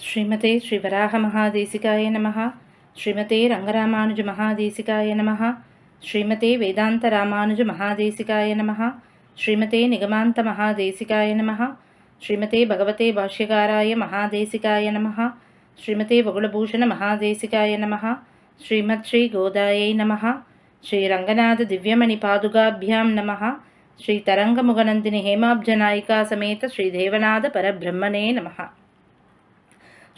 ஸ்ரீமதே ஸ்ரீவராக மகாதேசிகாய நமः ஸ்ரீமதே ரங்கராமானுஜ மகாதேசிகாய நமः ஸ்ரீமதே வேதாந்த ராமானுஜ மகாதேசிகாய நமः ஸ்ரீமதே நிகமாந்த மகாதேசிகாய நமः ஸ்ரீமதே பகவதே பாஷ்யகாராய மகாதேசிகாய நமः ஸ்ரீமதே வகுலபூஷண மகாதேசிகாய நமः ஸ்ரீமத் ஸ்ரீ கோதாயை நமः ஸ்ரீரங்கநாத திவ்யமணி பாதுகாபியாம் நமः ஸ்ரீ தரங்கமுகநந்தினி ஹேமாப்ஜநாயிகா சமேத ஸ்ரீ தேவநாத பரபிரம்மணே நமः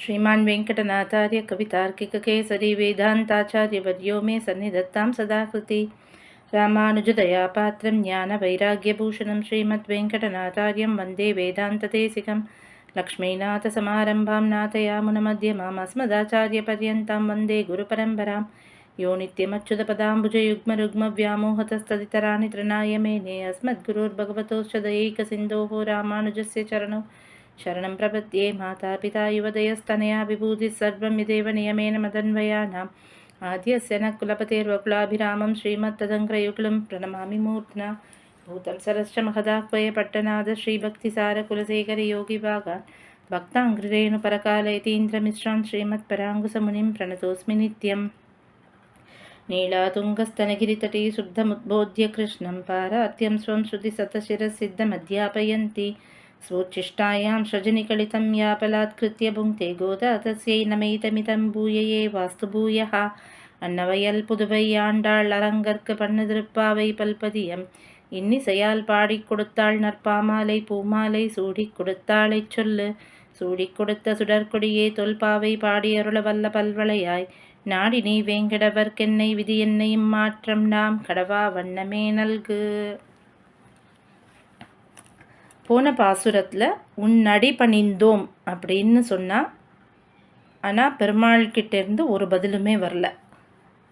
श्रीमान् वेङ्कटनाथार्य कवितार्किककेसरी वेदान्ताचार्यवर्यो मे सन्निधत्तां सदा कृति रामानुजदयापात्रं ज्ञानवैराग्यभूषणं श्रीमद्वेङ्कटनाथार्यं वन्दे वेदान्तदेशिकं। लक्ष्मीनाथसमारम्भां नाथयामुनमध्यमाम् अस्मदाचार्यपर्यन्तां वन्दे गुरुपरम्परां यो नित्यमच्युतपदाम्बुजयुग्मरुग्मव्यामोहतस्तदितराणि तृणाय मेने अस्मद्गुरोर्भगवतोश्च दयैकसिन्धोः रामानुजस्य चरणौ शरणं प्रपद्ये मातापिता यदेव नियमेन मदन्वयानाम् आद्यस्य न कुलपतेर्वकुलाभिरामं श्रीमत्तदङ्क्रयुगलं प्रणमामि मूर्ध्ना भूतं सरश्च महदाह्वय पट्टनाद श्रीभक्तिसारकुलशेखरयोगिभागान् भक्ताङ्घ्रिरेणुपरकालयतीन्द्रमिश्रान् श्रीमत्पराङ्कुशमुनिं प्रणतोऽस्मि नित्यम् नीलातुङ्गस्तनगिरितटे शुद्धमुद्बोध्य कृष्णं पारात्यं स्वं श्रुतिसतशिरसिद्धमध्यापयन्ति स्वोच्छिष्टायां सृजनिकलितं यापलात्कृत्य भुङ्क्ते गोदा तस्यै नमैतमितं பூயையே வாஸ்து பூயः அன்னவையல் புதுவை ஆண்டாள் அரங்கற்கு பண்ணு திருப்பாவை பல்பதியம் இன்னிசையால் பாடிக் கொடுத்தாள் நற்பாமாலை பூமாலை சூடிக் கொடுத்தாளைச் சொல்லு சூடிக் கொடுத்த சுடற்கொடியே தொல்பாவை பாடியருள வல்ல பல்வளையாய் நாடி நீ வேங்கடவர்க்கென்னை விதி என்னையும் மாற்றம் நாம் கடவா வண்ணமே நல்கு போன பாசுரத்தில் உன் நடி பணிந்தோம் அப்படின்னு சொன்னால் ஆனால் பெருமாள்கிட்டேருந்து ஒரு பதிலுமே வரல.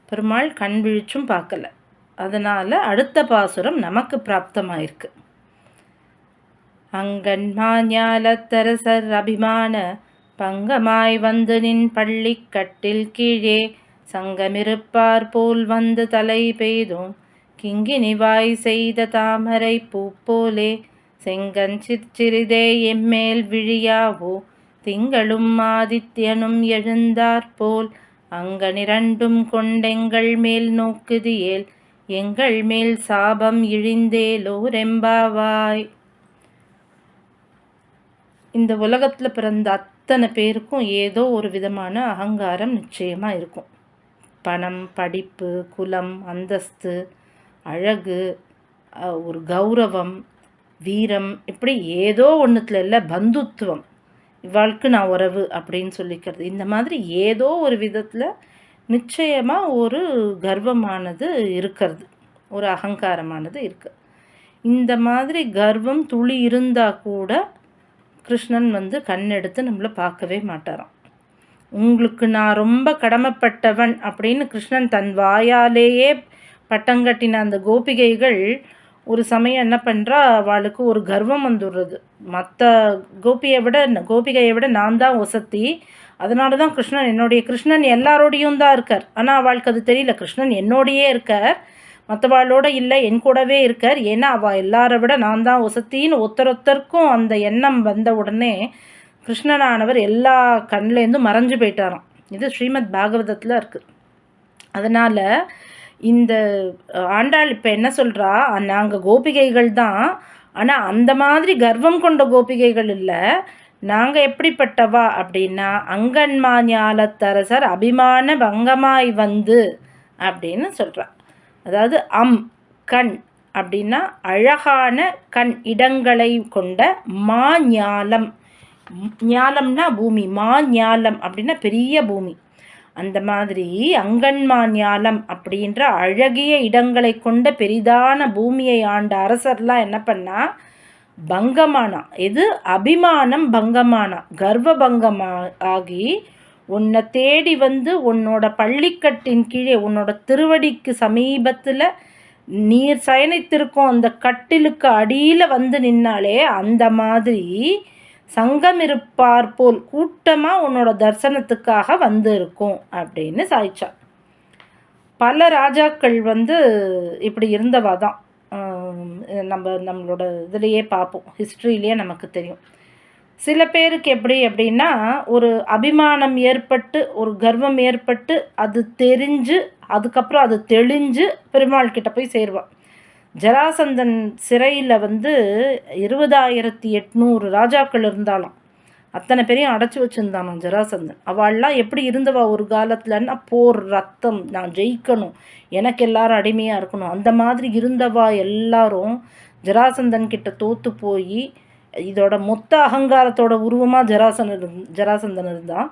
பெருமாள் கண் விழிச்சும் பார்க்கல. அதனால் அடுத்த பாசுரம் நமக்கு பிராப்தமாயிருக்கு. அங்கன் அங்கன்மாஞாலத்தரசர் அபிமான பங்கமாய் வந்து நின் பள்ளி கட்டில் கீழே சங்கமிருப்பார் போல் வந்து தலை பெய்தோம் கிங்கினிவாய் செய்த தாமரை பூ போலே செங்கன் சிற்சிறிதே எம்மேல் விழியாவோ? திங்களும் ஆதித்யனும் எழுந்தாற்போல் அங்கனிரண்டும் கொண்டெங்கள் மேல் நோக்குதியேல் எங்கள் மேல் சாபம் இழிந்தேலோரெம்பாவாய். இந்த உலகத்தில் பிறந்த அத்தனை பேருக்கும் ஏதோ ஒரு விதமான அகங்காரம் நிச்சயமாக இருக்கும். பணம் படிப்பு குலம் அந்தஸ்து அழகு ஒரு கௌரவம் வீரம் இப்படி ஏதோ ஒன்றுத்துல இல்லை பந்துத்துவம். இவாளுக்கு நான் உறவு அப்படின்னு சொல்லிக்கிறது. இந்த மாதிரி ஏதோ ஒரு விதத்தில் நிச்சயமாக ஒரு கர்வமானது இருக்கிறது. ஒரு அகங்காரமானது இருக்குது இந்த மாதிரி கர்வம் துளி இருந்தால் கூட கிருஷ்ணன் வந்து கண்ணெடுத்து நம்மளை பார்க்கவே மாட்டாராம். உங்களுக்கு நான் ரொம்ப கடமைப்பட்டவன் அப்படின்னு கிருஷ்ணன் தன் வாயாலேயே பட்டங்கட்டின அந்த கோபிகைகள் ஒரு சமயம் என்ன பண்ணுறா அவளுக்கு ஒரு கர்வம் வந்துடுறது. மற்ற கோபியை விட கோபிகையை விட நான் தான் ஒசத்தி. அதனால தான் கிருஷ்ணன் என்னுடைய கிருஷ்ணன் எல்லாரோடையும் தான் இருக்கார். ஆனால் அவளுக்கு அது தெரியல. கிருஷ்ணன் என்னோடையே இருக்கார். மற்றவாளோட இல்லை என் கூடவே இருக்கார். ஏன்னா அவள் எல்லாரை விட நான் தான் ஒசத்தின்னு ஒருத்தரொத்தருக்கும் அந்த எண்ணம் வந்த உடனே கிருஷ்ணனானவர் எல்லா கண்லேருந்தும் மறைஞ்சு போயிட்டாராம். இது ஸ்ரீமத் பாகவதத்தில் இருக்குது அதனால் இந்த ஆண்டாள் இப்போ என்ன சொல்கிறா நாங்கள் கோபிகைகள் தான். ஆனால் அந்த மாதிரி கர்வம் கொண்ட கோபிகைகள் இல்லை. நாங்கள் எப்படிப்பட்டவா? அப்படின்னா அங்கன்மா ஞாலத்தரசர் அபிமான பங்கமாய் வந்து அப்படின்னு சொல்கிறா அதாவது அம் கண் அப்படின்னா அழகான கண் இடங்களை கொண்ட மா ஞாலம் ஞாலம்னா பூமி மா ஞாலம் அப்படின்னா பெரிய பூமி. அந்த மாதிரி அங்கன்மா ஞாலம் அப்படின்ற அழகிய இடங்களை கொண்ட பெரிதான பூமியை ஆண்ட அரசர்லாம் என்ன பண்ணா? பங்கமானா. இது அபிமானம் பங்கமானா. கர்வ பங்கமா ஆகி உன்னை தேடி வந்து உன்னோட பள்ளிக்கட்டின் கீழே உன்னோட திருவடிக்கு சமீபத்தில் நீர் சயனித்திருக்கும் அந்த கட்டிலுக்கு அடியில் வந்து நின்னாலே அந்த மாதிரி சங்கம் இருப்பார் போல் கூட்டமாக உன்னோட தரிசனத்துக்காக வந்து இருக்கும் அப்படின்னு சாய்ச்சா. பல ராஜாக்கள் வந்து இப்படி இருந்தவா தான். நம்ம நம்மளோட இதுலேயே பார்ப்போம். ஹிஸ்ட்ரியிலேயே நமக்கு தெரியும். சில பேருக்கு எப்படி அப்படின்னா ஒரு அபிமானம் ஏற்பட்டு ஒரு கர்வம் ஏற்பட்டு அது தெரிஞ்சு அதுக்கப்புறம் அது தெளிஞ்சு பெருமாள் கிட்ட போய் சேருவான் ஜராசந்தன் சிறையில் வந்து இருபதாயிரத்தி எட்நூறு ராஜாக்கள் இருந்தாலும் அத்தனை பேரையும் அடைச்சி வச்சுருந்தானோ ஜராசந்தன். அவள்லாம் எப்படி இருந்தவா ஒரு காலத்துலன்னா போர் ரத்தம் நான் ஜெயிக்கணும். எனக்கு எல்லாரும் அடிமையாக இருக்கணும். அந்த மாதிரி இருந்தவா எல்லாரும் ஜராசந்தன் கிட்ட தோற்று போய் இதோட மொத்த அகங்காரத்தோட உருவமாக ஜராசன் ஜராசந்தன் இருந்தான்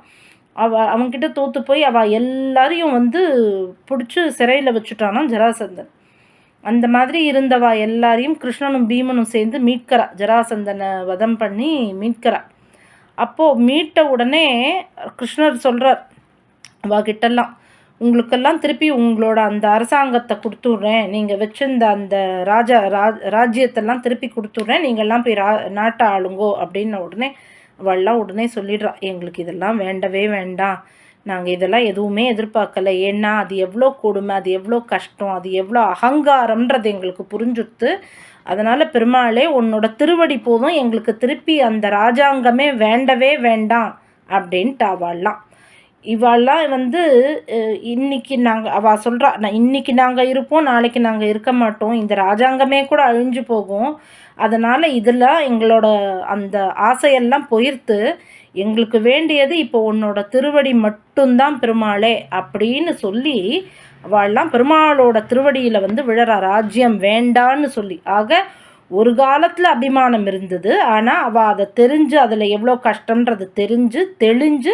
அவ அவன்கிட்ட தோற்று போய் அவள் எல்லாரையும் வந்து பிடிச்சி சிறையில் வச்சுட்டானா ஜராசந்தன். அந்த மாதிரி இருந்தவா எல்லாரையும் கிருஷ்ணனும் பீமனும் சேர்ந்து மீட்கிறா. ஜராசந்தனை வதம் பண்ணி மீட்கிறா. அப்போது மீட்ட உடனே கிருஷ்ணர் சொல்கிறார் அவகிட்டெல்லாம் உங்களுக்கெல்லாம் திருப்பி உங்களோட அந்த அரசாங்கத்தை கொடுத்துட்றேன். நீங்கள் வச்சிருந்த அந்த ராஜா ராஜ் ராஜ்யத்தெல்லாம் திருப்பி கொடுத்துட்றேன். நீங்கள்லாம் போய் ரா நாட்டை ஆளுங்கோ. அப்படின்ன உடனே அவள்லாம் உடனே சொல்லிடுறா எங்களுக்கு இதெல்லாம் வேண்டவே வேண்டாம். நாங்கள் இதெல்லாம் எதுவுமே எதிர்பார்க்கலை. ஏன்னா அது எவ்வளோ கொடுமை அது எவ்வளோ கஷ்டம் அது எவ்வளோ அகங்காரம்ன்றது எங்களுக்கு புரிஞ்சுட்டு அதனால் பெருமாளே உன்னோட திருவடி போதும் எங்களுக்கு திருப்பி அந்த ராஜாங்கமே வேண்டவே வேண்டாம் அப்படின்ட்டு அவள்லாம். இவாள்லாம் வந்து இன்னைக்கு நாங்கள் அவள் சொல்கிறா நான் இன்னைக்கு நாங்கள் இருப்போம் நாளைக்கு நாங்கள் இருக்க மாட்டோம் இந்த ராஜாங்கமே கூட அழிஞ்சு போகும். அதனால் இதில் எங்களோட அந்த ஆசையெல்லாம் போயிருத்து எங்களுக்கு வேண்டியது இப்போ உன்னோட திருவடி மட்டும்தான் பெருமாளே அப்படின்னு சொல்லி அவள்லாம் பெருமாளோட திருவடியில் வந்து விழறா. ராஜ்யம் வேண்டான்னு சொல்லி. ஆக ஒரு காலத்தில் அபிமானம் இருந்தது. ஆனால் அவள் அதை தெரிஞ்சு அதில் எவ்வளோ கஷ்டன்றது தெரிஞ்சு தெளிஞ்சு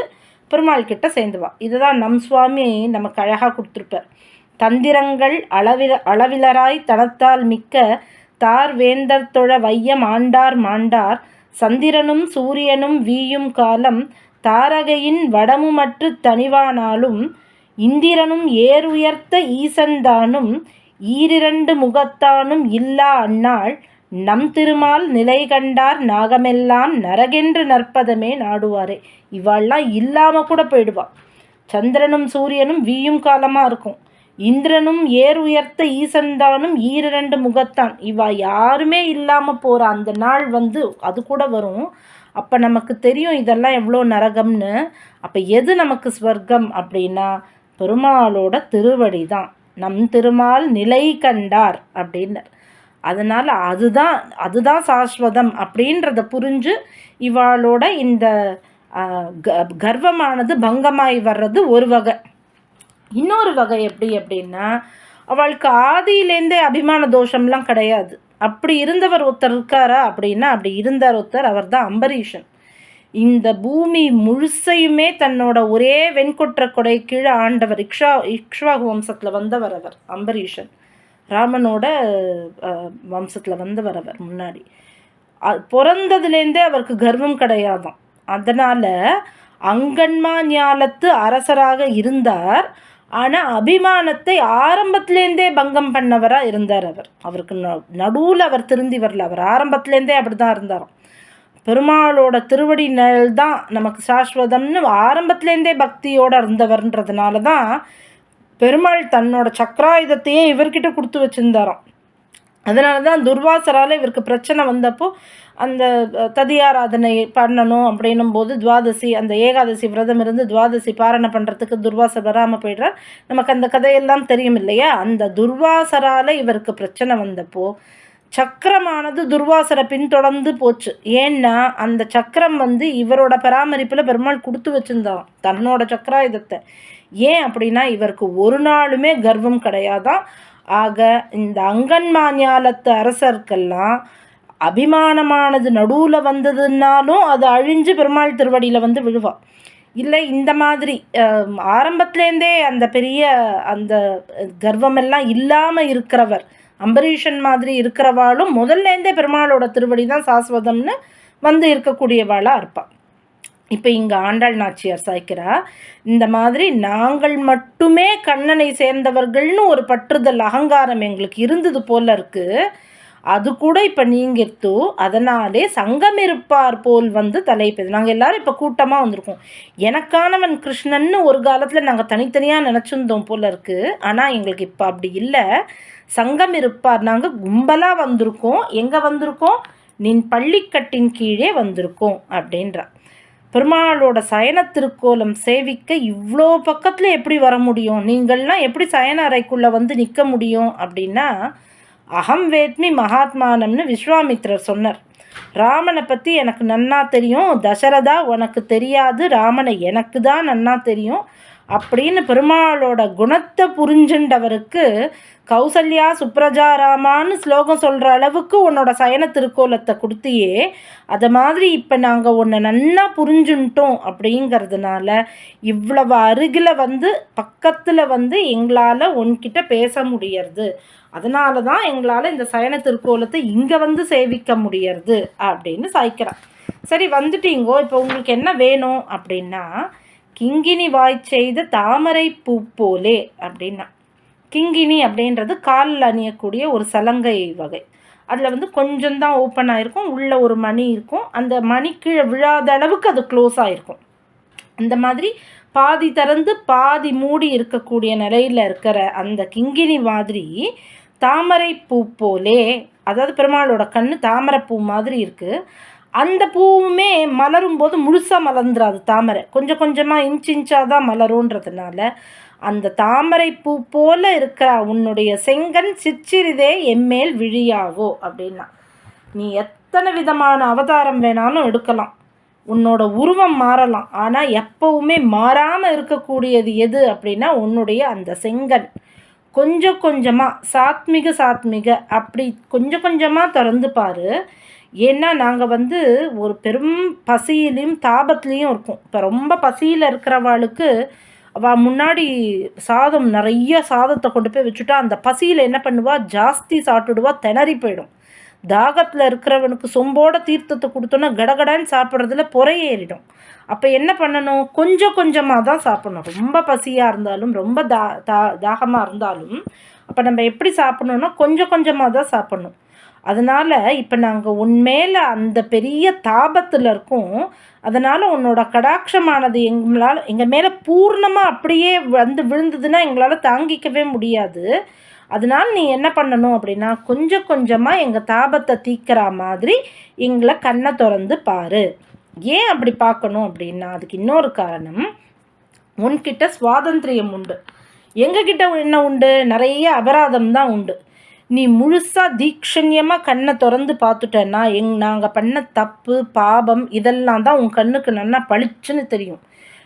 பெருமாள் கிட்ட சேர்ந்துவா. இதுதான் நம் சுவாமி நமக்கு அழகாக கொடுத்துருப்பார். தந்திரங்கள் அளவில அளவிலராய் தனத்தால் மிக்க தார் வேந்தர் தொழ வையம் ஆண்டார் மாண்டார். சந்திரனும் சூரியனும் வீயும் காலம் தாரகையின் வடமுமற்று தனிவானாலும் இந்திரனும் ஏறுயர்த்த ஈசன்தானும் ஈரிரண்டு முகத்தானும் இல்லா அந்நாள் நம் திருமால் நிலை கண்டார் நாகமெல்லாம் நரகென்று நற்பதமே நாடுவாரே. இவாள்லாம் இல்லாமல் கூட போயிடுவா. சந்திரனும் சூரியனும் வீயும் காலமாக இருக்கும். இந்திரனும் ஏர் உயர்த்த ஈசன்தானும் ஈரிரண்டு முகத்தான். இவா யாருமே இல்லாமல் போகிற அந்த நாள் வந்து அது கூட வரும். அப்போ நமக்கு தெரியும் இதெல்லாம் எவ்வளோ நரகம்னு. அப்போ எது நமக்கு ஸ்வர்க்கம் அப்படின்னா பெருமாளோட திருவடி தான் நம் திருமால் நிலை கண்டார் அப்படின்னு அதனால் அதுதான் அதுதான் சாஸ்வதம் அப்படின்றத புரிஞ்சு இவாளோட இந்த கர்வமானது பங்கமாய் வர்றது ஒரு வகை. இன்னொரு வகை எப்படி அப்படின்னா அவளுக்கு ஆதியிலேருந்தே அபிமான தோஷம்லாம் கிடையாது. அப்படி இருந்தவர் ஒருத்தர் இருக்காரா அப்படின்னா அப்படி இருந்தார் ஒருத்தர் அவர் தான் அம்பரீஷன். இந்த பூமி முழுசையுமே தன்னோட ஒரே வெண்கொற்ற கொடை கீழே ஆண்டவர் இக்ஷா இக்ஷ்வாகு வம்சத்தில் வந்தவர் அவர் அம்பரீஷன். ராமனோட வம்சத்தில் வந்தவர் அவர் முன்னாடி. பிறந்ததுலேருந்தே அவருக்கு கர்வம் கிடையாதான் அதனால் அங்கன்மா ஞாலத்து அரசராக இருந்தார். ஆனால் அபிமானத்தை ஆரம்பத்துலேருந்தே பங்கம் பண்ணவராக இருந்தார் அவர். அவருக்கு நடுவில் அவர் திருந்தி வரல. அவர் ஆரம்பத்துலேருந்தே அப்படி தான் இருந்தாராம். பெருமாளோட திருவடி நிழல் தான் நமக்கு சாஸ்வதம்னு ஆரம்பத்துலேருந்தே பக்தியோடு இருந்தவர்ன்றதுனால தான் பெருமாள் தன்னோட சக்கராயுதத்தையே இவர்கிட்ட கொடுத்து வச்சுருந்தாராம். அதனால தான் துர்வாசரால் இவருக்கு பிரச்சனை வந்தப்போ அந்த ததியாராதனை பண்ணணும் அப்படின்னும் போது துவாதசி அந்த ஏகாதசி விரதம் இருந்து துவாதசி பாரணை பண்ணுறதுக்கு துர்வாசர் வராமல் போயிடுறார். நமக்கு அந்த கதையெல்லாம் தெரியும் இல்லையா? அந்த துர்வாசரால் இவருக்கு பிரச்சனை வந்தப்போ சக்கரமானது துர்வாசரை பின்தொடர்ந்து போச்சு. ஏன்னா அந்த சக்கரம் வந்து இவரோட பராமரிப்பில் பெருமாள் கொடுத்து வச்சுருந்தான் தன்னோட சக்கராயுதத்தை. ஏன் அப்படின்னா இவருக்கு ஒரு நாளுமே கர்வம் கிடையாதான் ஆக இந்த அங்கன்மாஞாலத்து அரசர்க்கெல்லாம் அபிமானமானது நடுவில் வந்ததுன்னாலும் அது அழிஞ்சு பெருமாள் திருவடியில் வந்து விழுவாள் இல்லை இந்த மாதிரி ஆரம்பத்துலேருந்தே அந்த பெரிய அந்த கர்வமெல்லாம் இல்லாமல் இருக்கிறவர் அம்பரீஷன் மாதிரி இருக்கிறவாளும் முதல்லேருந்தே பெருமாளோட திருவடி தான் சாஸ்வதம்னு வந்து இருக்கக்கூடியவாளாக இருப்பாள் இப்போ இங்கே ஆண்டாள் நாச்சியார் சாய்க்கிறா இந்த மாதிரி நாங்கள் மட்டுமே கண்ணனை சேர்ந்தவர்கள்னு ஒரு பற்றுதல் அகங்காரம் எங்களுக்கு இருந்தது போல இருக்குது அது கூட இப்போ நீங்கிருத்து அதனாலே சங்கம் இருப்பார் போல் வந்து தலைப்பது நாங்கள் எல்லாரும் இப்போ கூட்டமாக வந்திருக்கோம். எனக்கானவன் கிருஷ்ணன்னு ஒரு காலத்தில் நாங்கள் தனித்தனியாக நினச்சிருந்தோம் போல இருக்குது ஆனால் எங்களுக்கு இப்போ அப்படி இல்லை. சங்கம் இருப்பார். நாங்கள் கும்பலாக வந்திருக்கோம். எங்கே வந்திருக்கோம்? நின் பள்ளிக்கட்டின் கீழே வந்திருக்கோம் அப்படின்றா பெருமாளோட சயன திருக்கோலம் சேவிக்க இவ்வளோ பக்கத்தில் எப்படி வர முடியும்? நீங்கள்லாம் எப்படி சயன அறைக்குள்ளே வந்து நிற்க முடியும்? அப்படின்னா அகம் வேத்மி மகாத்மானம்னு விஸ்வாமித்ரர் சொன்னார். ராமனை பற்றி எனக்கு நன்னா தெரியும். தசரதா உனக்கு தெரியாது. ராமனை எனக்கு தான் நன்னா தெரியும். அப்படின்னு பெருமாளோட குணத்தை புரிஞ்சுண்டவருக்கு கௌசல்யா சுப்ரஜாராமான்னு ஸ்லோகம் சொல்கிற அளவுக்கு உன்னோட சயன திருக்கோலத்தை கொடுத்தியே அதை மாதிரி இப்போ நாங்கள் உன்னை நன்னா புரிஞ்சுன்ட்டோம் அப்படிங்கிறதுனால இவ்வளவு அருகில் வந்து பக்கத்தில் வந்து எங்களால் உன்கிட்ட பேச முடியறது. அதனால தான் எங்களால் இந்த சயன திருக்கோலத்தை இங்கே வந்து சேவிக்க முடியறது அப்படின்னு சாய்க்கிறான். சரி வந்துட்டீங்கோ இப்போ உங்களுக்கு என்ன வேணும் அப்படின்னா கிங்கினி வாய் செய்த தாமரை பூ போலே அப்படின்னா. கிங்கினி அப்படின்றது காலில் அணியக்கூடிய ஒரு சலங்கை வகை. அதில் வந்து கொஞ்சம் தான் ஓப்பன் ஆகிருக்கும் உள்ளே ஒரு மணி இருக்கும். அந்த மணி கீழே விழாத அளவுக்கு அது க்ளோஸ் ஆகிருக்கும் அந்த மாதிரி பாதி திறந்து பாதி மூடி இருக்கக்கூடிய நிலையில் இருக்கிற அந்த கிங்கினி மாதிரி தாமரை பூ போலே அதாவது பெருமாளோட கண் தாமரை பூ மாதிரி இருக்குது அந்த பூவுமே மலரும் போது முழுசாக மலர்ந்துராது தாமரை. கொஞ்சம் கொஞ்சமாக இன்ச் இன்ச்சாக தான் மலருன்றதுனால அந்த தாமரை பூ போல இருக்கிற உன்னுடைய செங்கன் சிச்சிறிதே எம்மேல் விழியாவோ அப்படின்னா. நீ எத்தனை விதமான அவதாரம் வேணாலும் எடுக்கலாம். உன்னோட உருவம் மாறலாம். ஆனால் எப்பவுமே மாறாமல் இருக்கக்கூடியது எது அப்படின்னா உன்னுடைய அந்த செங்கன். கொஞ்சம் கொஞ்சமாக சாத்மிக சாத்மிக அப்படி கொஞ்சம் கொஞ்சமாக திறந்து பாரு. ஏன்னா நாங்கள் வந்து ஒரு பெரும் பசியிலையும் தாபத்துலேயும் இருக்கோம். இப்போ ரொம்ப பசியில் இருக்கிறவாளுக்கு அவள் முன்னாடி சாதம் நிறைய சாதத்தை கொண்டு போய் வச்சுட்டா அந்த பசியில் என்ன பண்ணுவா? ஜாஸ்தி சாப்பிட்டுடுவா திணறி போயிடும். தாகத்தில் இருக்கிறவனுக்கு சொம்போட தீர்த்தத்தை கொடுத்தோன்னா கடகடான்னு சாப்பிட்றதுல புறையேறிடும் அப்போ என்ன பண்ணணும்? கொஞ்சம் கொஞ்சமாக தான் சாப்பிடணும். ரொம்ப பசியாக இருந்தாலும் ரொம்ப தா தா தாகமாக இருந்தாலும் அப்போ நம்ம எப்படி சாப்பிட்ணுன்னா கொஞ்சம் கொஞ்சமாக தான் சாப்பிட்ணும். அதனால் இப்போ நாங்கள் உன்மேலே அந்த பெரிய தாபத்தில் இருக்கோம். அதனால் உன்னோட கடாட்சமானது எங்களால் எங்கள் மேலே பூர்ணமாக அப்படியே வந்து விழுந்ததுன்னா எங்களால் தாங்கிக்கவே முடியாது. அதனால் நீ என்ன பண்ணணும் அப்படின்னா கொஞ்சம் கொஞ்சமாக எங்கள் தாபத்தை தீக்கிற மாதிரி எங்களை கண்ணை திறந்து பாரு. ஏன் அப்படி பார்க்கணும் அப்படின்னா அதுக்கு இன்னொரு காரணம் உன்கிட்ட சுவாதந்திரியம் உண்டு. எங்ககிட்ட என்ன உண்டு? நிறைய அபராதம் தான் உண்டு. நீ முழுசாக தீக்ஷண்யமாக கண்ணை திறந்து பார்த்துட்டேன்னா எங் நாங்கள் பண்ண தப்பு பாபம் இதெல்லாம் தான் உன் கண்ணுக்கு நல்லா பளிச்சுன்னு தெரியும்.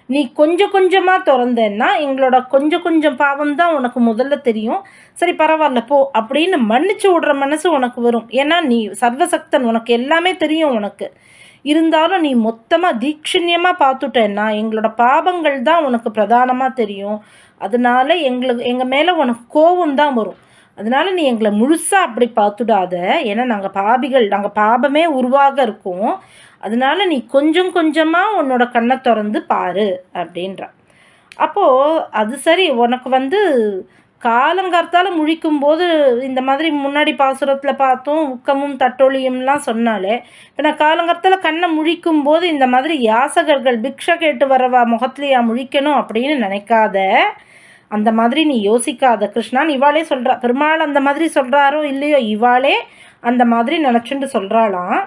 நீ கொஞ்சம் கொஞ்சமாக திறந்தேன்னா எங்களோட கொஞ்சம் கொஞ்சம் பாவம் தான் உனக்கு முதல்ல தெரியும். சரி பரவாயில்ல போ அப்படின்னு மன்னிச்சு விடுற மனசு உனக்கு வரும். ஏன்னா நீ சர்வசக்தன் உனக்கு எல்லாமே தெரியும் உனக்கு. இருந்தாலும் நீ மொத்தமாக தீக்ஷண்யமாக பார்த்துட்டேன்னா எங்களோட பாவங்கள் தான் உனக்கு பிரதானமாக தெரியும். அதனால எங்களுக்கு எங்கள் மேலே உனக்கு கோபம் தான் வரும். அதனால் நீ எங்களை முழுசாக அப்படி பார்த்துடாத. ஏன்னா நாங்கள் பாபிகள் நாங்கள் பாபமே உருவாக இருக்கோம். அதனால் நீ கொஞ்சம் கொஞ்சமாக உன்னோட கண்ணை திறந்து பாரு அப்படின்றா. அப்போது அது சரி உனக்கு வந்து காலங்கார்த்தால் முழிக்கும் போது இந்த மாதிரி முன்னாடி பாசுரத்தில் பார்த்தோம் உக்கமும் தட்டொழியும்லாம் சொன்னாலே இப்போ நான் காலங்கார்த்தால் கண்ணை முழிக்கும் போது இந்த மாதிரி யாசகர்கள் பிக்ஷை கேட்டு வரவா முகத்துலையா முழிக்கணும் அப்படின்னு நினைக்காத. அந்த மாதிரி நீ யோசிக்காத. கிருஷ்ணான் இவாளே சொல்கிறா பெருமாள் அந்த மாதிரி சொல்கிறாரோ இல்லையோ இவாளே அந்த மாதிரி நினச்சிட்டு சொல்கிறாளாம்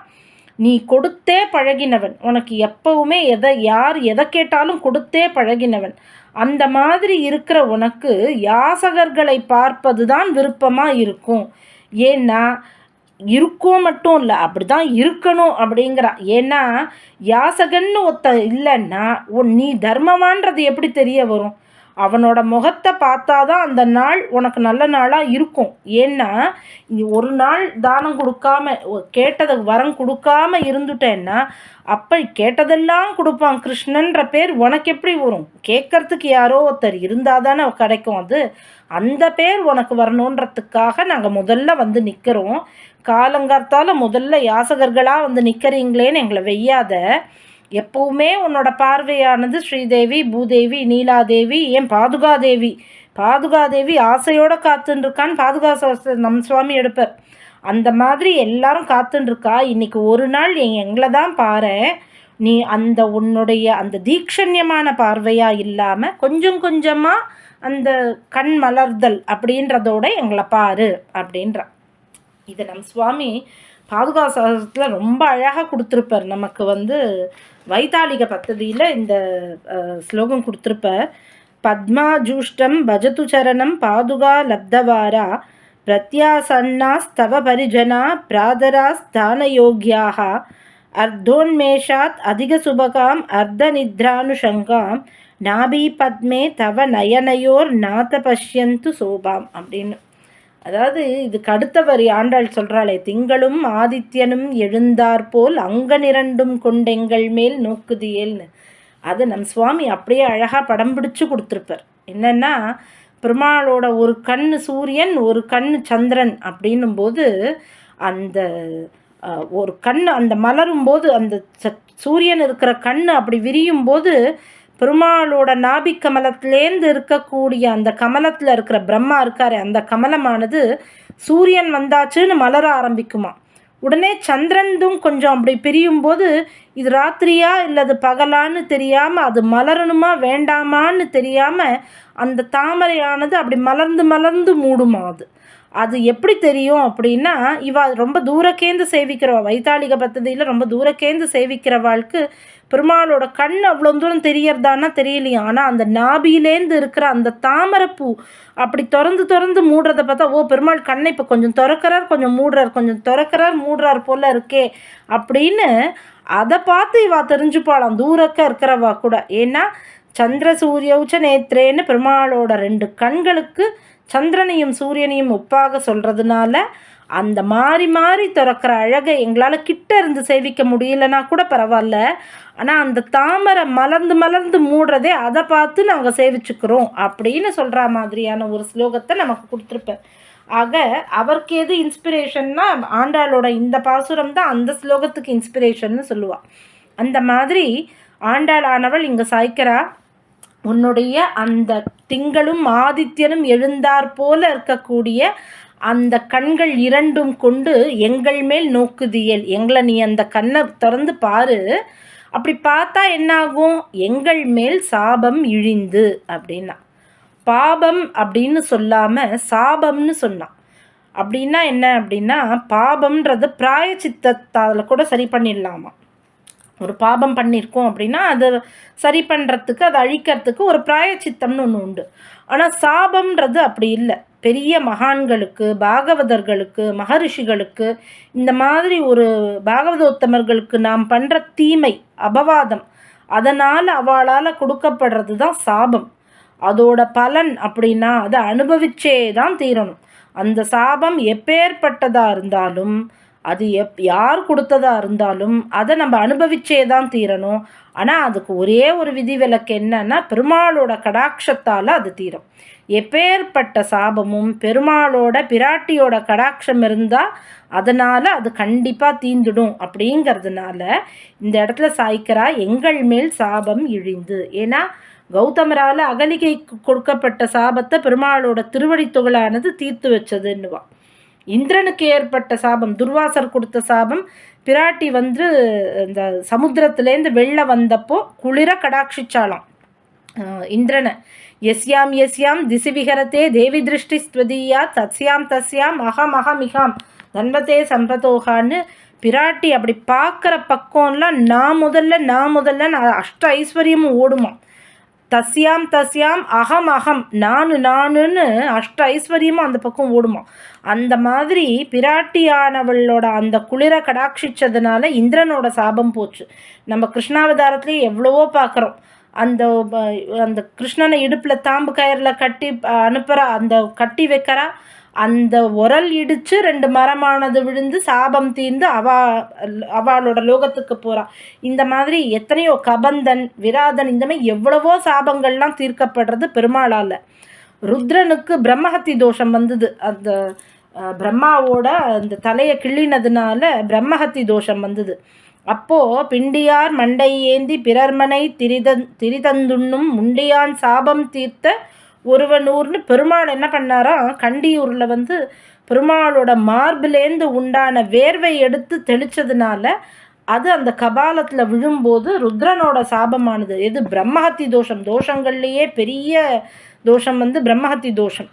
நீ கொடுத்தே பழகினவன். உனக்கு எப்பவுமே எதை யார் எதை கேட்டாலும் கொடுத்தே பழகினவன். அந்த மாதிரி இருக்கிற உனக்கு யாசகர்களை பார்ப்பது தான் விருப்பமாக இருக்கும். ஏன்னா இருக்கும் மட்டும் இல்லை அப்படி தான் இருக்கணும் அப்படிங்கிறா. ஏன்னா யாசகன்னு ஒத்த இல்லைன்னா நீ தர்மமான்றது எப்படி தெரிய வரும்? அவனோட முகத்தை பார்த்தா தான் அந்த நாள் உனக்கு நல்ல நாளாக இருக்கும். ஏன்னா ஒரு நாள் தானம் கொடுக்காம கேட்டதை வரம் கொடுக்காம இருந்துட்டேன்னா அப்போ கேட்டதெல்லாம் கொடுப்பான் கிருஷ்ணன்ற பேர் உனக்கு எப்படி வரும்? கேட்கறதுக்கு யாரோ ஒருத்தர் இருந்தால் தானே கிடைக்கும் அது. அந்த பேர் உனக்கு வரணுன்றதுக்காக நாங்கள் முதல்ல வந்து நிற்கிறோம் காலங்கார்த்தால் முதல்ல யாசகர்களாக வந்து நிற்கிறீங்களேன்னு எங்களை வெய்யாத. எப்பவுமே உன்னோட பார்வையானது ஸ்ரீதேவி பூதேவி நீலாதேவி ஏன் பாதுகாதேவி? பாதுகாதேவி ஆசையோடு காத்துருக்கான்னு பாதுகா நம் சுவாமி எடுப்பார். அந்த மாதிரி எல்லாரும் காத்துருக்கா இன்னைக்கு ஒரு நாள் எங்களை தான் பாரு. நீ அந்த உன்னுடைய அந்த தீக்ஷண்யமான பார்வையாக இல்லாமல் கொஞ்சம் கொஞ்சமாக அந்த கண் மலர்தல் அப்படின்றதோட எங்களை பாரு அப்படின்ற. இதை நம் சுவாமி பாதுகா சாஸ்திரத்தில் ரொம்ப அழகாக கொடுத்துருப்பார். நமக்கு வந்து வைத்தாளிக பத்ததியில் இந்த ஸ்லோகம் கொடுத்துருப்ப பத்மாஜூஷ்டம் பஜது சரணம் பாதுகா லப்தவாரா பிரத்யாசன்னாஸ்தவ பரிஜனா பிராதராஸ்தானயோக்கியாக அர்த்தோன்மேஷாத் அதிக சுபகாம் அர்த்த நித்ரானுஷங்காம் நாபி பத்மே தவ நயனையோர் நாத பஷ்யந்து சோபாம் அப்படின்னு அதாவது இதுக்கு அடுத்த வரி ஆண்டாள் சொல்கிறாளே திங்களும் ஆதித்யனும் எழுந்தாற்போல் அங்கனிரண்டும் கொண்டெங்கள் மேல் நோக்குதியேல்னு அது நம் சுவாமி அப்படியே அழகாக படம் பிடிச்சு கொடுத்துருப்பார். என்னென்னா பெருமாளோட ஒரு கண் சூரியன் ஒரு கண் சந்திரன் அப்படின்னும் போது அந்த ஒரு கண் அந்த மலரும் போது அந்த சூரியன் இருக்கிற கண் அப்படி விரியும் போது பெருமாளோட நாபி கமலத்திலேருந்து இருக்கக்கூடிய அந்த கமலத்தில் இருக்கிற பிரம்மா இருக்கார் அந்த கமலமானது சூரியன் வந்தாச்சுன்னு மலர ஆரம்பிக்குமா? உடனே சந்திரன்தும் கொஞ்சம் அப்படி பிரியும் போது இது ராத்திரியா இல்லை அது பகலான்னு தெரியாமல் அது மலரணுமா வேண்டாமான்னு தெரியாமல் அந்த தாமரையானது அப்படி மலர்ந்து மலர்ந்து மூடுமா அது? அது எப்படி தெரியும் அப்படின்னா இவ ரொம்ப தூரக்கேந்து சேவிக்கிறவா வைத்தாளிக பத்ததியில் ரொம்ப தூரக்கேந்து சேவிக்கிறவாளுக்கு பெருமாளோட கண் அவ்வளோ தூரம் தெரியறதானா தெரியலையா. ஆனால் அந்த நாபியிலேருந்து இருக்கிற அந்த தாமரைப்பூ அப்படி திறந்து திறந்து மூடுறத பார்த்தா ஓ பெருமாள் கண்ணை இப்போ கொஞ்சம் திறக்கிறார் கொஞ்சம் மூடுறார் கொஞ்சம் திறக்கிறார் மூடுறார் போல இருக்கே அப்படின்னு அதை பார்த்து இவா தெரிஞ்சுப்பாளாம். தூரக்க இருக்கிறவா கூட. ஏன்னா சந்திர சூரிய உச்ச நேத்ரேன்னு பெருமாளோட ரெண்டு கண்களுக்கு சந்திரனையும் சூரியனையும் ஒப்பாக சொல்கிறதுனால அந்த மாறி மாறி திறக்கிற அழகை எங்களால் கிட்ட இருந்து சேவிக்க முடியலன்னா கூட பரவாயில்ல ஆனால் அந்த தாமரை மலர்ந்து மலர்ந்து மூடுறதே அதை பார்த்து நாங்கள் சேவிச்சுக்கிறோம் அப்படின்னு சொல்கிற மாதிரியான ஒரு ஸ்லோகத்தை நமக்கு கொடுத்துருப்பேன். ஆக அவருக்கு எது இன்ஸ்பிரேஷன்னா ஆண்டாளோட இந்த பாசுரம் தான் அந்த ஸ்லோகத்துக்கு இன்ஸ்பிரேஷன்னு சொல்லுவாள் அந்த மாதிரி ஆண்டாள் ஆனவள் இங்கே சாய்க்கிறா. உன்னுடைய அந்த திங்களும் ஆதித்யனும் எழுந்தார் போல இருக்கக்கூடிய அந்த கண்கள் இரண்டும் கொண்டு எங்கள் மேல் நோக்குதியல். எங்களை நீ அந்த கண்ணை திறந்து பாரு. அப்படி பார்த்தா என்னாகும்? எங்கள் மேல் சாபம் இழிந்து அப்படின்னா. பாபம் அப்படின்னு சொல்லாமல் சாபம்னு சொன்னான் அப்படின்னா என்ன அப்படின்னா பாபம்ன்றது பிராய சித்தத்தால் கூட சரி பண்ணிடலாமா? ஒரு பாபம் பண்ணியிருக்கோம் அப்படின்னா அதை சரி பண்ணுறதுக்கு அதை அழிக்கிறதுக்கு ஒரு பிராயச்சித்தம்னு ஒன்று உண்டு. ஆனால் சாபம்ன்றது அப்படி இல்லை. பெரிய மகான்களுக்கு பாகவதர்களுக்கு மகரிஷிகளுக்கு இந்த மாதிரி ஒரு பாகவதோத்தமர்களுக்கு நாம் பண்ணுற தீமை அபவாதம் அதனால் அவளால் கொடுக்கப்படுறது தான் சாபம். அதோட பலன் அப்படின்னா அதை அனுபவிச்சே தான் தீரணும். அந்த சாபம் எப்பேற்பட்டதாக இருந்தாலும் அது எப் யார் கொடுத்ததா இருந்தாலும் அதை நம்ம அனுபவிச்சே தான் தீரணும். ஆனால் அதுக்கு ஒரே ஒரு விதி விலக்கு என்னன்னா பெருமாளோட கடாட்சத்தால் அது தீரும். எப்பேற்பட்ட சாபமும் பெருமாளோட பிராட்டியோட கடாட்சம் இருந்தால் அதனால் அது கண்டிப்பாக தீந்துடும் அப்படிங்கிறதுனால இந்த இடத்துல சாய்க்கிறா எங்கள் மேல் சாபம் இழிந்து. ஏன்னா கௌதமரால் அகலிகைக்கு கொடுக்கப்பட்ட சாபத்தை பெருமாளோட திருவடி துகளானது தீர்த்து வச்சதுன்னுவா இந்திரனுக்கு ஏற்பட்ட சாபம் துர்வாசர் கொடுத்த சாபம் பிராட்டி வந்து இந்த சமுத்திரத்துலேருந்து வெளில வந்தப்போ குளிர கடாட்சிச்சாலாம் இந்திரனை எஸ்யாம் எஸ்யாம் திசிவிகரத்தே தேவி திருஷ்டி ஸ்வதியா தஸ்யாம் தஸ்யாம் அகம் அகமிகாம் தன்வத்தே சம்பதோகான்னு பிராட்டி அப்படி பார்க்குற பக்கம்லாம் நான் முதல்ல நான் முதல்ல நான் அஷ்ட ஐஸ்வர்யமும் ஓடுமா. தஸ்யாம் தஸ்யாம் அகம் அகம் நானு நானுன்னு அஷ்ட ஐஸ்வர்யமும் அந்த பக்கம் ஓடுமா. அந்த மாதிரி பிராட்டியானவளோட அந்த குளிர கடாட்சிச்சதுனால இந்திரனோட சாபம் போச்சு. நம்ம கிருஷ்ணாவதாரத்துலேயே எவ்வளவோ பார்க்குறோம் அந்த அந்த கிருஷ்ணனை இடுப்பில் தாம்பு கயிறில் கட்டி அனுப்புகிறா அந்த கட்டி வைக்கிறா அந்த உரல் இடித்து ரெண்டு மரமானது விழுந்து சாபம் தீர்ந்து அவா அவளோட லோகத்துக்கு போகிறா இந்த மாதிரி எத்தனையோ கபந்தன் விராதன் இந்த மாதிரி எவ்வளவோ சாபங்கள்லாம் தீர்க்கப்படுறது பெருமாளால். ருத்ரனுக்கு பிரம்மஹத்தி தோஷம் வந்தது. அந்த பிரம்மாவோட அந்த தலையை கிள்ளினதுனால பிரம்மஹத்தி தோஷம் வந்தது. அப்போது பிண்டியார் மண்டை ஏந்தி பிறர்மனை திரிதன் திரிதந்துண்ணும் முண்டியான் சாபம் தீர்த்த ஒருவனூர்னு பெருமாள் என்ன பண்ணாரா கண்டியூரில் வந்து பெருமாளோட மார்பிலேந்து உண்டான வேர்வை எடுத்து தெளித்ததுனால அது அந்த கபாலத்தில் விழும்போது ருத்ரனோட சாபமானது. எது பிரம்மஹத்தி தோஷம்? தோஷங்கள்லேயே பெரிய தோஷம் வந்து பிரம்மஹத்தி தோஷம்.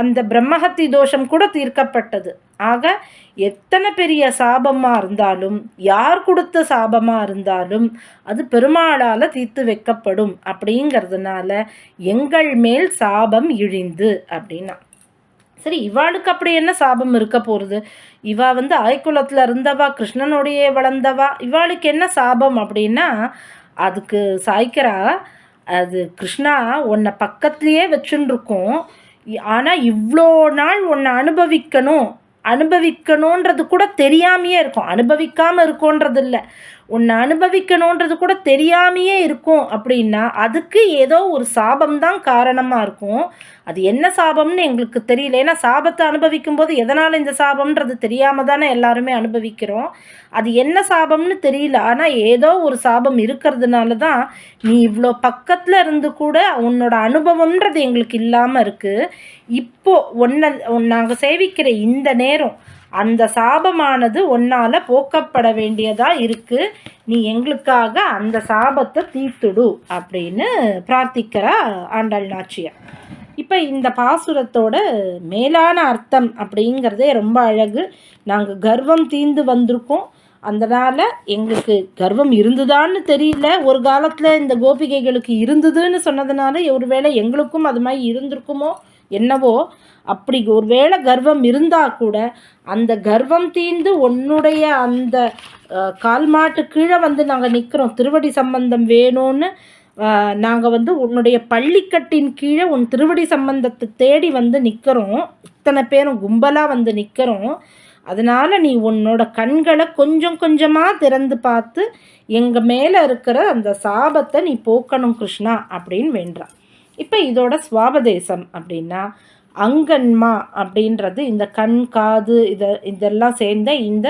அந்த பிரம்மஹத்தி தோஷம் கூட தீர்க்கப்பட்டது. ஆக எத்தனை பெரிய சாபமாக இருந்தாலும் யார் கொடுத்த சாபமாக இருந்தாலும் அது பெருமாளால் தீர்த்து வைக்கப்படும் அப்படிங்கிறதுனால எங்கள் மேல் சாபம் இழிந்து அப்படின்னா. சரி இவாளுக்கு அப்படி என்ன சாபம் இருக்க போகிறது இவா வந்து ஆய்குலத்தில் இருந்தவா கிருஷ்ணனுடைய வளர்ந்தவா இவாளுக்கு என்ன சாபம் அப்படின்னா அதுக்கு சாய்க்கிறா அது கிருஷ்ணா உன்னை பக்கத்துலேயே வச்சுருக்கோம் ஆனால் இவ்வளோ நாள் உன்னை அனுபவிக்கணும். அனுபவிக்கணுன்றது கூட தெரியாமையே இருக்கும். அனுபவிக்காமல் இருக்கோன்றது இல்லை உன்னை அனுபவிக்கணுன்றது கூட தெரியாமையே இருக்கும் அப்படின்னா அதுக்கு ஏதோ ஒரு சாபம் தான் காரணமாக இருக்கும். அது என்ன சாபம்னு எங்களுக்கு தெரியல. ஏன்னா சாபத்தை அனுபவிக்கும் போது எதனால் இந்த சாபம்ன்றது தெரியாமல் தானே எல்லாருமே அனுபவிக்கிறோம். அது என்ன சாபம்னு தெரியல. ஆனால் ஏதோ ஒரு சாபம் இருக்கிறதுனால தான் நீ இவ்வளோ பக்கத்தில் இருந்து கூட உன்னோட அனுபவம்ன்றது எங்களுக்கு இல்லாமல் இருக்குது இப்போ ஒன்றை நாங்கள் சேவிக்கிற இந்த நேரம் அந்த சாபமானது உன்னால் போக்கப்பட வேண்டியதாக இருக்குது நீ எங்களுக்காக அந்த சாபத்தை தீர்த்துடு அப்படின்னு பிரார்த்திக்கிறா ஆண்டாள் நாச்சியார். இப்போ இந்த பாசுரத்தோட மேலான அர்த்தம் அப்படிங்கிறதே ரொம்ப அழகு. நாங்கள் கர்வம் தீந்து வந்திருக்கோம். அதனால் எங்களுக்கு கர்வம் இருந்துதான்னு தெரியல. ஒரு காலத்தில் இந்த கோபிகைகளுக்கு இருந்ததுன்னு சொன்னதுனால ஒருவேளை எங்களுக்கும் அது மாதிரி இருந்திருக்குமோ? என்னவோ? அப்படி ஒரு வேளை கர்வம் இருந்தால் கூட அந்த கர்வம் தீர்ந்து உன்னுடைய அந்த கால் மாட்டு கீழே வந்து நாங்கள் நிற்கிறோம் திருவடி சம்பந்தம் வேணும்னு நாங்கள் வந்து உன்னுடைய பள்ளிக்கட்டின் கீழே உன் திருவடி சம்பந்தத்தை தேடி வந்து நிற்கிறோம் இத்தனை பேரும் கும்பலாக வந்து நிற்கிறோம் அதனால் நீ உன்னோட கண்களை கொஞ்சம் கொஞ்சமாக திறந்து பார்த்து எங்கள் மேலே இருக்கிற அந்த சாபத்தை நீ போக்கணும் கிருஷ்ணா அப்படின்னு வேண்டான் இப்போ இதோட சுவாபதேசம் அப்படின்னா அங்கன்மா அப்படின்றது இந்த கண் காது இதை இதெல்லாம் சேர்ந்த இந்த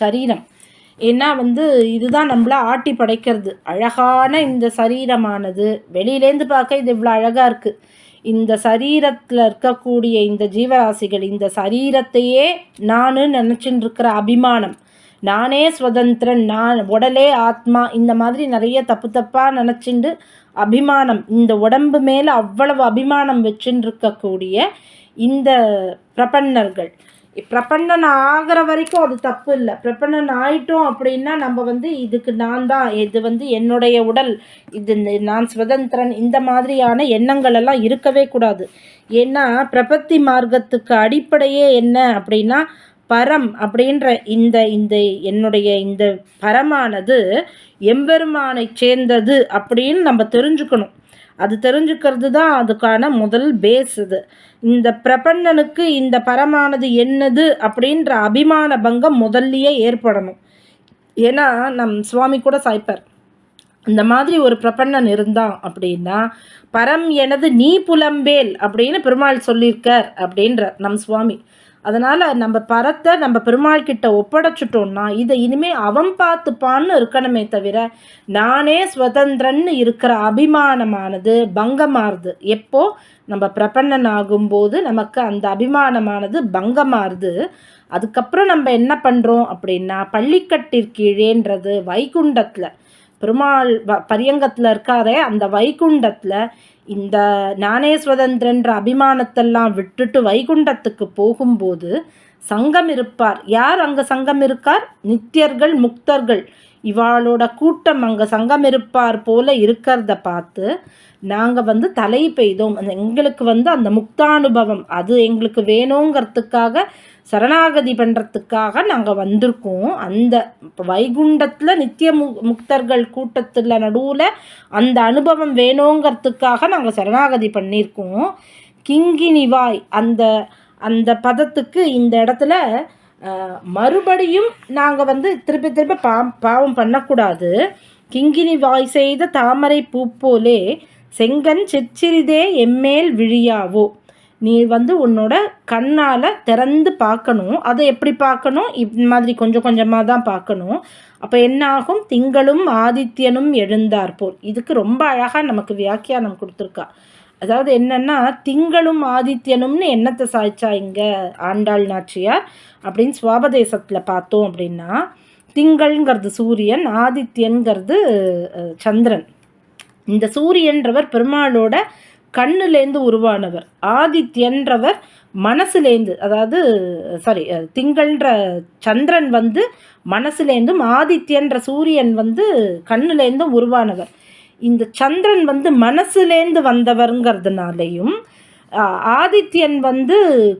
சரீரம். ஏன்னா வந்து இதுதான் நம்மளை ஆட்டி படைக்கிறது. அழகான இந்த சரீரமானது. வெளியிலேருந்து பார்க்க இது இவ்வளோ அழகாக இருக்குது இந்த சரீரத்தில் இருக்கக்கூடிய இந்த ஜீவராசிகள் இந்த சரீரத்தையே நான் நினச்சின்னு இருக்கிற அபிமானம். நானே சுதந்திரன் நான் உடலே ஆத்மா இந்த மாதிரி நிறைய தப்பு தப்பாக நினச்சிண்டு அபிமானம் இந்த உடம்பு மேலே அவ்வளவு அபிமானம் வச்சுன்னு இருக்கக்கூடிய இந்த பிரபன்னர்கள். பிரபன்னன் ஆகிற வரைக்கும் அது தப்பு இல்லை. பிரபன்னன் ஆயிட்டோம் அப்படின்னா நம்ம வந்து இதுக்கு நான் தான் இது வந்து என்னுடைய உடல் இது நான் சுதந்திரன் இந்த மாதிரியான எண்ணங்கள் எல்லாம் இருக்கவே கூடாது. ஏன்னா பிரபத்தி மார்க்கத்துக்கு அடிப்படையே என்ன அப்படின்னா பரம் அப்படின்ற இந்த இந்த என்னுடைய இந்த பரமானது எம்பெருமானை சேர்ந்தது அப்படின்னு நம்ம தெரிஞ்சுக்கணும். அது தெரிஞ்சுக்கிறது தான் அதுக்கான முதல் பேஸ் இது. இந்த பிரபன்னனுக்கு இந்த பரமானது என்னது அப்படின்ற அபிமான பங்கம் முதல்லையே ஏற்படணும். ஏன்னா நம் சுவாமி கூட சாய்ப்பார். இந்த மாதிரி ஒரு பிரபன்னன் இருந்தான் அப்படின்னா பரம் எனது நீ புலம்பேல் அப்படின்னு பெருமாள் சொல்லியிருக்கார் அப்படின்ற நம் சுவாமி. அதனால் நம்ம பரத்தை நம்ம பெருமாள் கிட்ட ஒப்படைச்சிட்டோம்னா இதை இனிமேல் அவன் பார்த்துப்பான்னு இருக்கணுமே தவிர நானே சுதந்திரன்னு இருக்கிற அபிமானமானது பங்கமாறுது. எப்போ? நம்ம பிரபன்னன் ஆகும்போது நமக்கு அந்த அபிமானமானது பங்கமாறுது. அதுக்கப்புறம் நம்ம என்ன பண்ணுறோம் அப்படின்னா பள்ளிக்கட்டிற்கீழேன்றது வைகுண்டத்தில். பெருமாள் வ பரியங்கத்தில் இருக்காரே அந்த வைகுண்டத்தில் இந்த நானே சுதந்திரன்ற அபிமானத்தெல்லாம் விட்டுட்டு வைகுண்டத்துக்கு போகும்போது சங்கம் இருப்பார். யார் அங்கே சங்கம் இருக்கார்? நித்தியர்கள் முக்தர்கள். இவாளோட கூட்டம் அங்கே சங்கம் இருப்பார் போல இருக்கிறத பார்த்து நாங்கள் வந்து தலை பெய்தோம். எங்களுக்கு வந்து அந்த முக்தானுபவம் அது எங்களுக்கு வேணுங்கிறதுக்காக சரணாகதி பண்ணுறதுக்காக நாங்கள் வந்திருக்கோம். அந்த வைகுண்டத்தில் நித்திய மு முக்தர்கள் கூட்டத்தில் நடுவில் அந்த அனுபவம் வேணுங்கிறதுக்காக நாங்கள் சரணாகதி பண்ணியிருக்கோம். கிங்கினிவாய் அந்த அந்த பதத்துக்கு இந்த இடத்துல மறுபடியும் நாங்கள் வந்து திருப்பி திருப்பி பா பாவம் பண்ணக்கூடாது. கிங்கினி வாய் செய்த தாமரை பூ போலே செங்கன் சிற்சிறிதே எம்மேல் விழியாவோ. நீ வந்து உன்னோட கண்ணால் திறந்து பார்க்கணும். அதை எப்படி பார்க்கணும்? இப் மாதிரி கொஞ்சம் கொஞ்சமாக தான் பார்க்கணும். அப்போ என்ன ஆகும் திங்களும் ஆதித்யனும் எழுந்தார் போல் இதுக்கு ரொம்ப அழகாக நமக்கு வியாக்கியானம் கொடுத்துருக்கா. அதாவது என்னென்னா திங்களும் ஆதித்யனும்னு என்னத்தை சாய்ச்சா இங்கே ஆண்டாள் நாச்சியார்? அப்படின்னு சுவாபதேசத்தில் பார்த்தோம் அப்படின்னா திங்கள்ங்கிறது சூரியன் ஆதித்யன்கிறது சந்திரன். இந்த சூரியன்றவர் பெருமாளோட கண்ணுலேருந்து உருவானவர். ஆதித்யன்றவர் மனசுலேருந்து அதாவது சாரி திங்கள்ன்ற சந்திரன் வந்து மனசுலேருந்தும் ஆதித்யன்ற சூரியன் வந்து கண்ணுலேருந்தும் உருவானவர். இந்த சந்திரன் வந்து மனசுலேருந்து வந்தவருங்கிறதுனாலையும் ஆதித்யன் வந்து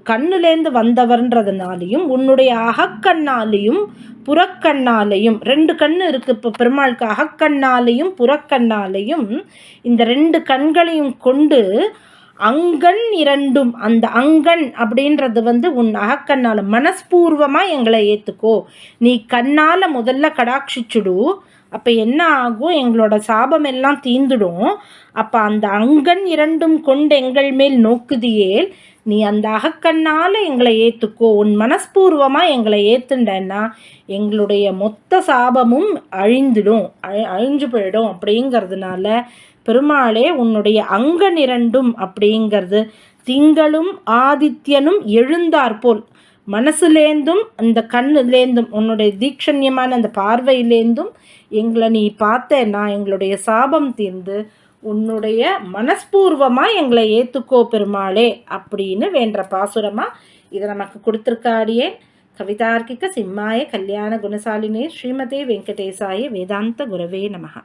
கண்ணுலேருந்து வந்தவர்ன்றதுனாலையும் உன்னுடைய அகக்கண்ணாலையும் புறக்கண்ணாலையும் ரெண்டு கண்ணு இருக்குது இப்போ பெருமாளுக்கு அகக்கண்ணாலையும் புறக்கண்ணாலையும் இந்த ரெண்டு கண்களையும் கொண்டு அங்கன் இரண்டும் அந்த அங்கன் அப்படின்றது வந்து உன் அகக்கண்ணால் மனஸ்பூர்வமாக எங்களை ஏற்றுக்கோ நீ கண்ணால் முதல்ல கடாட்சிச்சுடு அப்போ என்ன ஆகும்? எங்களோட சாபம் எல்லாம் தீந்துடும் அப்போ அந்த அங்கன் இரண்டும் கொண்டு எங்கள் மேல் நோக்குதியேல் நீ அந்த அகக்கண்ணால் எங்களை ஏற்றுக்கோ உன் மனஸ்பூர்வமாக எங்களை ஏற்றுண்டன்னா எங்களுடைய மொத்த சாபமும் அழிந்துடும். அழி அழிஞ்சு போயிடும் அப்படிங்கிறதுனால பெருமாளே உன்னுடைய அங்கன் இரண்டும் அப்படிங்கிறது திங்களும் ஆதித்யனும் எழுந்தாற்போல். மனசுலேருந்தும் அந்த கண்ணுலேருந்தும் உன்னுடைய தீட்சண்யமான அந்த பார்வையிலேருந்தும் எங்களை நீ பார்த்தேன்னா எங்களுடைய சாபம் தீர்ந்து உன்னுடைய மனஸ்பூர்வமாக எங்களை ஏற்றுக்கோ பெருமாளே அப்படின்னு வேண்ட பாசுரமாக இதை நமக்கு கொடுத்துருக்காடியே. கவிதார்க்கிக சிம்மாய கல்யாண குணசாலினே ஸ்ரீமதே வெங்கடேசாய வேதாந்த குரவே நமகா.